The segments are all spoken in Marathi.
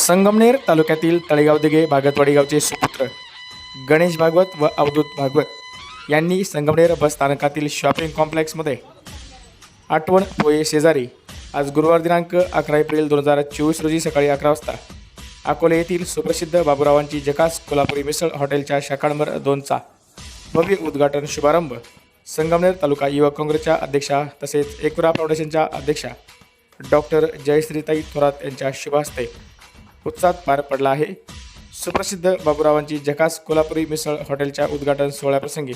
संगमनेर तालुक्यातील तळेगाव दिघे भागतवाडी गावचे सुपुत्र गणेश भागवत व अवधूत भागवत यांनी संगमनेर बस स्थानकातील शॉपिंग कॉम्प्लेक्समध्ये आठवण पोये शेजारी आज गुरुवार दिनांक अकरा एप्रिल दोन हजार चोवीस रोजी सकाळी अकरा वाजता अकोले येथील सुप्रसिद्ध बाबुरावांची जकास कोल्हापुरी मिसळ हॉटेलच्या शाखा नंबर दोनचा भव्य उद्घाटन शुभारंभ संगमनेर तालुका युवक काँग्रेसच्या अध्यक्षा तसेच एकुरा फाउंडेशनच्या अध्यक्षा डॉक्टर जयश्रीताई थोरात यांच्या शुभ हस्ते उत्साहात पार पडला आहे. सुप्रसिद्ध बाबुरावांची जकास कोल्हापुरी मिसळ हॉटेलच्या उद्घाटन सोहळ्याप्रसंगी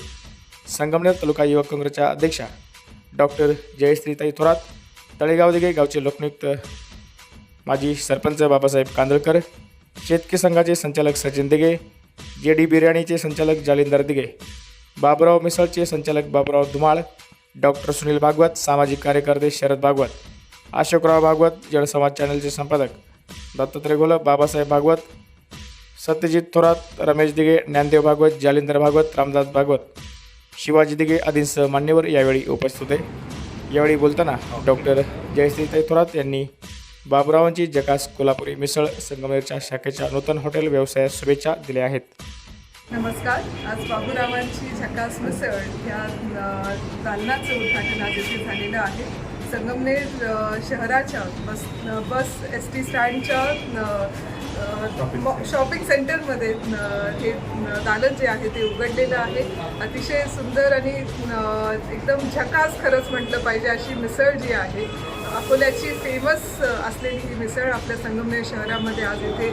संगमनेर तालुका युवक काँग्रेसच्या अध्यक्षा डॉक्टर जयश्रीताई थोरात तळेगाव दिघे गावचे लोकनियुक्त माजी सरपंच बाबासाहेब कांदळकर शेतकी संघाचे संचालक सचिन दिघे जे डी बिर्याणीचे संचालक जालिंदर दिघे बाबुराव मिसळचे संचालक बाबुराव धुमाळ डॉक्टर सुनील भागवत सामाजिक कार्यकर्ते शरद भागवत अशोकराव भागवत जनसमाज चॅनलचे संपादक दत्तात्रय गोलप बाबासाहेब भागवत सत्यजित थोरात रमेश दिघे ज्ञानदेव भागवत जालिंदर भागवत रामदास भागवत. शिवाजी दिघे आदींसह मान्यवर यावेळी उपस्थित होते यावेळी बोलताना डॉक्टर जयश्रीताई थोरात यांनी बाबुरावांची जकास कोल्हापुरी मिसळ संगमनेरच्या शाखेच्या नूतन हॉटेल व्यवसायास शुभेच्छा दिल्या आहेत. नमस्कार. आज बाबुरावांची झकास मिसळ या दालनाचं उद्घाटन आज इथे झालेलं आहे. संगमनेर शहराच्या बस बस एस टी स्टँडच्या शॉपिंग सेंटरमध्ये हे दालन जे आहे ते उघडलेलं आहे. अतिशय सुंदर आणि एकदम झकास खरंच म्हटलं पाहिजे अशी मिसळ जी आहे अकोल्याची फेमस असलेली ही मिसळ आपल्या संगमनेर शहरामध्ये आज येथे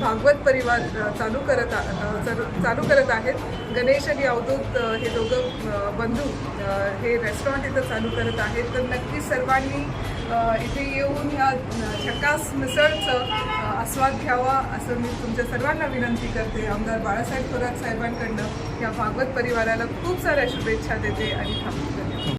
भागवत परिवार चालू करत आ- चालू- चालू करत आहेत. गणेश आणि अवधूत हे दोघं बंधू हे रेस्टॉरंट इथं चालू करत आहेत. तर नक्की सर्वांनी इथे येऊन ह्या छकास झकास मिसळचं आस्वाद घ्यावा असं मी तुमच्या सर्वांना विनंती करते. आमदार बाळासाहेब थोरात साहेबांकडनं या भागवत परिवाराला खूप साऱ्या शुभेच्छा देते आणि थांबते.